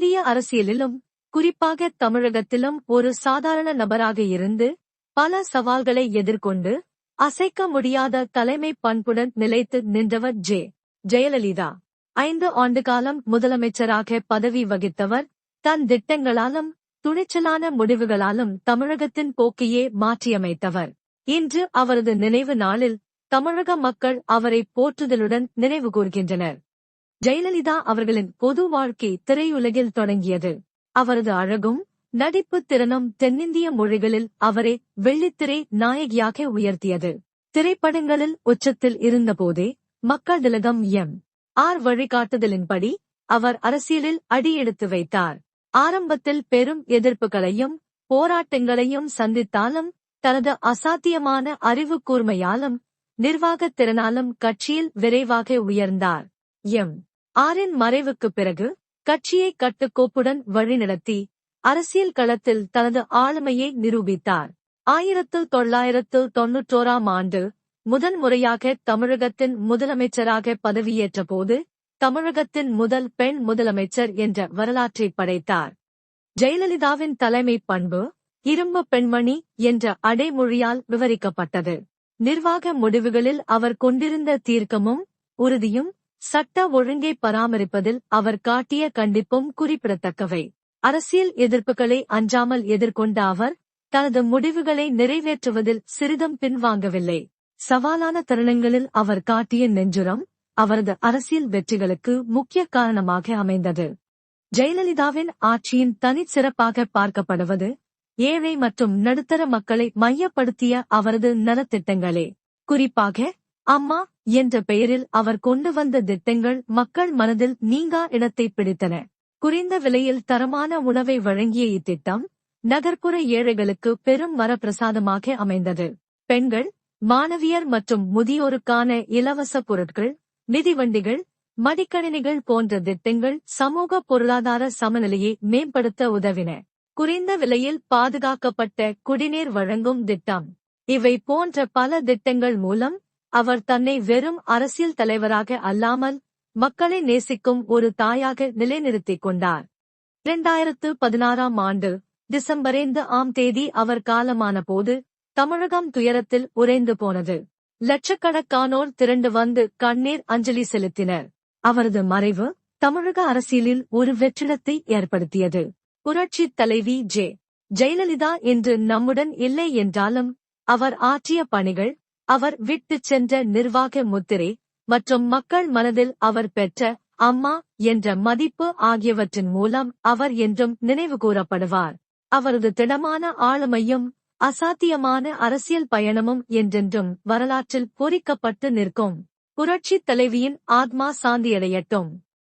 இந்திய அரசியலிலும் குறிப்பாக தமிழகத்திலும் ஒரு சாதாரண நபராக இருந்து பல சவால்களை எதிர்கொண்டு அசைக்க முடியாத தலைமை பண்புடன் நிலைத்து நின்றவர் ஜே. ஜெயலலிதா. ஐந்து ஆண்டு காலம் முதலமைச்சராக பதவி வகித்தவர் தன் திட்டங்களாலும் துணிச்சலான முடிவுகளாலும் தமிழகத்தின் போக்கையே மாற்றியமைத்தவர். இன்று அவரது நினைவு நாளில் தமிழக மக்கள் அவரை போற்றுதலுடன் நினைவு கூர்கின்றனர். ஜெயலலிதா அவர்களின் பொது வாழ்க்கை திரையுலகில் தொடங்கியது. அவரது அழகும் நடிப்பு திறனும் தென்னிந்திய மொழிகளில் அவரை வெள்ளித்திரை நாயகியாக உயர்த்தியது. திரைப்படங்களில் உச்சத்தில் இருந்தபோதே மக்கள் திலகம் எம். ஆர். வழிகாட்டுதலின்படி அவர் அரசியலில் அடியெடுத்து வைத்தார். ஆரம்பத்தில் பெரும் எதிர்ப்புகளையும் போராட்டங்களையும் சந்தித்தாலும் தனது அசாத்தியமான அறிவு கூர்மையாலும் நிர்வாகத் திறனாலும் கட்சியில் விரைவாக உயர்ந்தார். எம். ஆரின் மறைவுக்குப் பிறகு கட்சியை கட்டுக்கோப்புடன் வழிநடத்தி அரசியல் களத்தில் தனது ஆளுமையை நிரூபித்தார். ஆயிரத்து தொள்ளாயிரத்து தொன்னூற்றோராம் ஆண்டு முதன் முறையாக தமிழகத்தின் முதலமைச்சராக பதவியேற்ற போது தமிழகத்தின் முதல் பெண் முதலமைச்சர் என்ற வரலாற்றை படைத்தார். ஜெயலலிதாவின் தலைமை பண்பு இரும்பு பெண்மணி என்ற அடைமொழியால் விவரிக்கப்பட்டது. நிர்வாக முடிவுகளில் அவர் கொண்டிருந்த தீர்க்கமும் உறுதியும் சட்ட ஒழுங்கை பராமரிப்பதில் அவர் காட்டிய கண்டிப்பும் குறிப்பிடத்தக்கவை. அரசியல் எதிர்ப்புகளை அஞ்சாமல் எதிர்கொண்ட அவர் தனது முடிவுகளை நிறைவேற்றுவதில் சிறிதும் பின்வாங்கவில்லை. சவாலான தருணங்களில் அவர் காட்டிய நெஞ்சுரம் அவரது அரசியல் வெற்றிகளுக்கு முக்கிய காரணமாக அமைந்தது. ஜெயலலிதாவின் ஆட்சியின் தனிச்சிறப்பாக பார்க்கப்படுவது ஏழை மற்றும் நடுத்தர மக்களை மையப்படுத்திய அவரது நலத்திட்டங்களே. குறிப்பாக அம்மா என்ற பெயரில் அவர் கொண்டு வந்த திட்டங்கள் மக்கள் மனதில் நீங்கா இடத்தை பிடித்தன. குறைந்த விலையில் தரமான உணவை வழங்கிய இத்திட்டம் நகர்ப்புற ஏழைகளுக்கு பெரும் வரப்பிரசாதமாக அமைந்தது. பெண்கள் மாணவியர் மற்றும் முதியோருக்கான இலவச பொருட்கள் மிதிவண்டிகள் மடிக்கணினிகள் போன்ற திட்டங்கள் சமூக பொருளாதார சமநிலையை மேம்படுத்த உதவின. குறைந்த விலையில் பாதுகாக்கப்பட்ட குடிநீர் வழங்கும் திட்டம். இவை போன்ற பல திட்டங்கள் மூலம் அவர் தன்னை வெறும் அரசியல் தலைவராக அல்லாமல் மக்களை நேசிக்கும் ஒரு தாயாக நிலைநிறுத்திக் கொண்டார். இரண்டாயிரத்து பதினாறாம் ஆண்டு டிசம்பர் ஐந்து ஆம் தேதி அவர் காலமான போது தமிழகம் துயரத்தில் உறைந்து போனது. லட்சக்கணக்கானோர் திரண்டு வந்து கண்ணீர் அஞ்சலி செலுத்தினர். அவரது மறைவு தமிழக அரசியலில் ஒரு வெற்றிடத்தை ஏற்படுத்தியது. புரட்சி தலைவி ஜே. ஜெயலலிதா இன்று நம்முடன் இல்லை என்றாலும் அவர் ஆற்றிய பணிகள் அவர் விட்டுச் சென்ற நிர்வாக முத்திரை மற்றும் மக்கள் மனதில் அவர் பெற்ற அம்மா என்ற மதிப்பு ஆகியவற்றின் மூலம் அவர் என்றும் நினைவு கூறப்படுவார். அவரது திடமான ஆளுமையும் அசாத்தியமான அரசியல் பயணமும் என்றென்றும் வரலாற்றில் பொறிக்கப்பட்டு நிற்கும். புரட்சித் தலைவியின் ஆத்மா சாந்தியடையட்டும்.